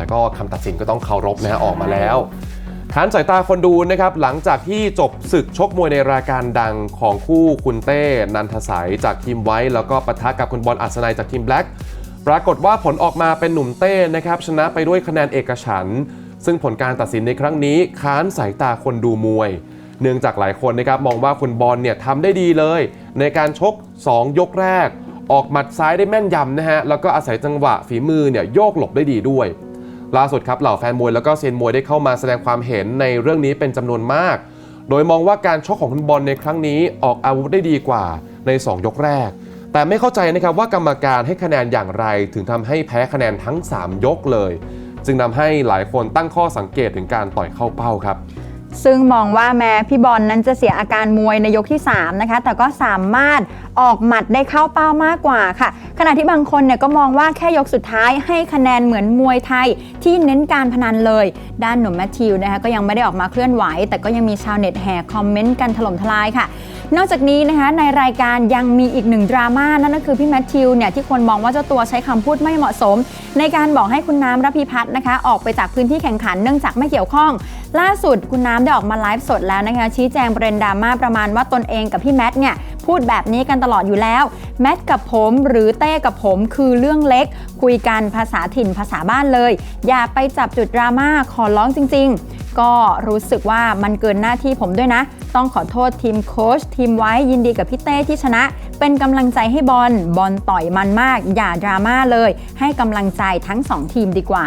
แต่ก็คำตัดสินก็ต้องเคารพนะฮะออกมาแล้วค้านสายตาคนดูนะครับหลังจากที่จบศึกชกมวยในรายการดังของคู่คุณเต้นันทสัยจากทีมไว้ แล้วก็ปะทะกับคุณบอลอัศนัยจากทีมแบล็กปรากฏว่าผลออกมาเป็นหนุ่มเต้นะครับชนะไปด้วยคะแนนเอกฉันท์ซึ่งผลการตัดสินในครั้งนี้ค้านสายตาคนดูมวย เนื่องจากหลายคนนะครับมองว่าคุณบอลเนี่ยทำได้ดีเลย ในการชก 2 ยกแรก ออกหมัดซ้ายได้แม่นยำนะฮะแล้วก็อาศัยจังหวะฝีมือเนี่ยโยกหลบได้ดีด้วย ล่าสุดครับเหล่าแฟนมวยแล้วก็เซียนมวยได้เข้ามาแสดงความเห็นในเรื่องนี้เป็นจำนวนมาก โดยมองว่าการชกของคุณบอลในครั้งนี้ออกอาวุธได้ดีกว่าใน 2 ยกแรก แต่ไม่เข้าใจนะครับว่ากรรมการให้คะแนนอย่างไร ถึงทำให้แพ้คะแนนทั้ง 3 ยกเลย จึงนำให้หลายคนตั้งข้อสังเกตถึงการต่อยเข้าเป้าครับ ซึ่งมองว่าแม้พี่บอลนั้นจะเสียอาการมวยในยกที่ 3 นะคะ แต่ก็สามารถออกหมัดได้เข้าเป้ามากกว่าค่ะ ขณะที่บางคนเนี่ยก็มองว่าแค่ยกสุดท้ายให้คะแนนเหมือนมวยไทยที่เน้นการพนันเลย ด้านหนุ่มแมทธิวนะคะก็ยังไม่ได้ออกมาเคลื่อนไหว แต่ก็ยังมีชาวเน็ตแห่คอมเมนต์กันถล่มทลายค่ะ นอกจากนี้นะคะในรายการยังมีอีกหนึ่งดราม่านั่นก็คือพี่แมทธิวเนี่ยที่คนมองว่าเจ้าตัวใช้คำพูดไม่เหมาะสม ในการบอกให้คุณน้ำรับพิพัฒน์นะคะ ออกไปจากพื้นที่แข่งขันเนื่องจากไม่เกี่ยวข้อง ล่าสุดคุณน้ำได้ออกมาไลฟ์สดแล้วนะคะ ชี้แจงประเด็นดราม่าประมาณว่าตนเองกับพี่แมทเนี่ยพูดแบบนี้กันตลอดอยู่แล้ว แมทกับผมหรือเต้กับผมคือเรื่องเล็ก คุยกันภาษาถิ่นภาษาบ้านเลย อย่าไปจับจุดดราม่าขอร้องจริง ๆ ก็รู้สึกว่ามันเกินหน้าที่ผมด้วยนะ ต้องขอโทษทีมโค้ชทีมไว้ยินดีกับพี่เต้ที่ชนะ เป็นกำลังใจให้บอลบอลต่อยมันมาก อย่าดราม่าเลย ให้กำลังใจทั้ง2ทีมดีกว่า